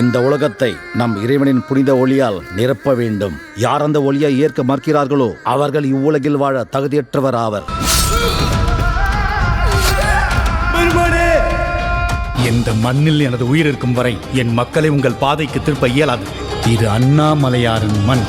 இந்த உலகத்தை நம் இறைவனின் புனித ஒளியால் நிரப்ப வேண்டும். யார் அந்த ஒளியை ஏற்க மறுக்கிறார்களோ அவர்கள் இவ்வுலகில் வாழ தகுதியற்றவர் ஆவர். இந்த மண்ணில் எனது உயிர் இருக்கும் வரை என் மக்களை உங்கள் பாதைக்கு திருப்ப இயலாது. இது அண்ணாமலையாரின் மண்.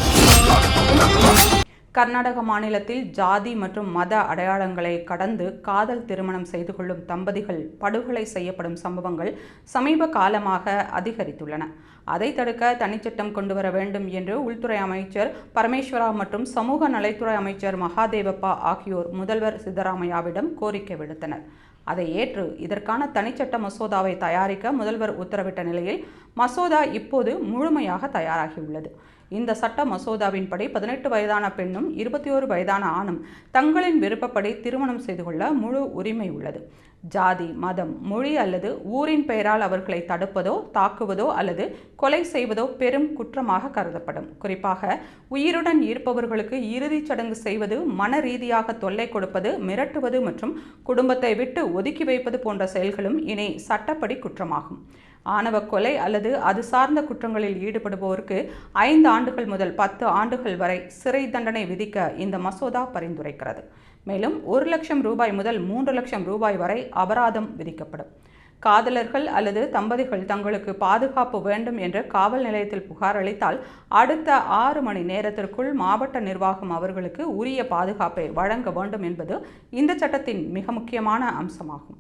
கர்நாடக மாநிலத்தில் ஜாதி மற்றும் மத அடையாளங்களை கடந்து காதல் திருமணம் செய்து கொள்ளும் தம்பதிகள் படுகொலை செய்யப்படும் சம்பவங்கள் சமீப காலமாக அதிகரித்துள்ளன. அதை தடுக்க தனிச்சட்டம் கொண்டு வர வேண்டும் என்று உள்துறை அமைச்சர் பரமேஸ்வரா மற்றும் சமூக நலத்துறை அமைச்சர் மகாதேவப்பா ஆகியோர் முதல்வர் சித்தராமையாவிடம் கோரிக்கை விடுத்தனர். அதை ஏற்று இதற்கான தனிச்சட்ட மசோதாவை தயாரிக்க முதல்வர் உத்தரவிட்ட நிலையில் மசோதா இப்போது முழுமையாக தயாராகியுள்ளது. இந்த சட்ட மசோதாவின்படி பதினெட்டு வயதான பெண்ணும் இருபத்தி ஓரு வயதான ஆணும் தங்களின் விருப்பப்படி திருமணம் செய்து கொள்ள முழு உரிமை உள்ளது. ஜாதி மதம் மொழி அல்லது ஊரின் பெயரால் அவர்களை தடுப்பதோ தாக்குவதோ அல்லது கொலை செய்வதோ பெரும் குற்றமாக கருதப்படும். குறிப்பாக உயிருடன் இருப்பவர்களுக்கு இறுதிச் சடங்கு செய்வது மன ரீதியாக தொல்லை கொடுப்பது மிரட்டுவது மற்றும் குடும்பத்தை விட்டு ஒதுக்கி வைப்பது போன்ற செயல்களும் இனி சட்டப்படி குற்றமாகும். ஆணவ கொலை அல்லது அது சார்ந்த குற்றங்களில் ஈடுபடுபவருக்கு ஐந்து ஆண்டுகள் முதல் பத்து ஆண்டுகள் வரை சிறை தண்டனை விதிக்க இந்த மசோதா பரிந்துரைக்கிறது. மேலும் ஒரு லட்சம் ரூபாய் முதல் மூன்று லட்சம் ரூபாய் வரை அபராதம் விதிக்கப்படும். காதலர்கள் அல்லது தம்பதிகள் தங்களுக்கு பாதுகாப்பு வேண்டும் என்று காவல் நிலையத்தில் புகார் அளித்தால் அடுத்த ஆறு மணி நேரத்திற்குள் மாவட்ட நிர்வாகம் அவர்களுக்கு உரிய பாதுகாப்பை வழங்க வேண்டும் என்பது இந்த சட்டத்தின் மிக முக்கியமான அம்சமாகும்.